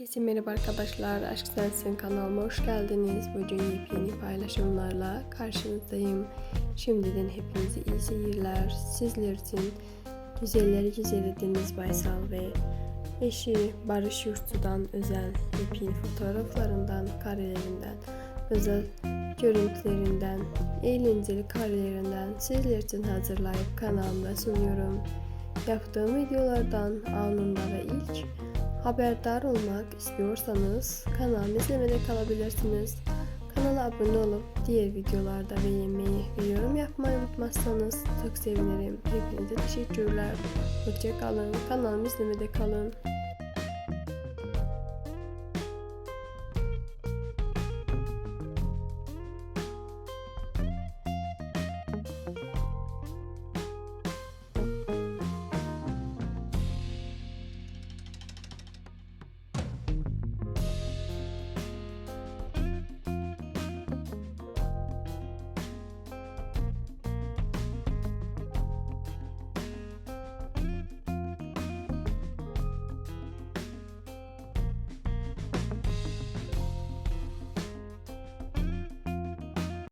Herkese merhaba arkadaşlar. Aşk Sensin kanalıma hoş geldiniz. Bugün yepyeni paylaşımlarla karşınızdayım. Şimdiden hepinize iyi seyirler. Sizler için güzelleri güzeli Deniz Baysal ve eşi Barış Yurtsu'dan özel yepyeni fotoğraflarından, karelerinden, özel görüntülerinden, eğlenceli karelerinden sizler için hazırlayıp kanalımda sunuyorum. Yaptığım videolardan anında Haberdar olmak istiyorsanız kanalımı izlemede kalabilirsiniz. Kanala abone olup diğer videolarda beğenmeyi ve yorum yapmayı unutmazsanız çok sevinirim. Hepinize teşekkürler. Hoşçakalın. Kanalımı izlemede kalın.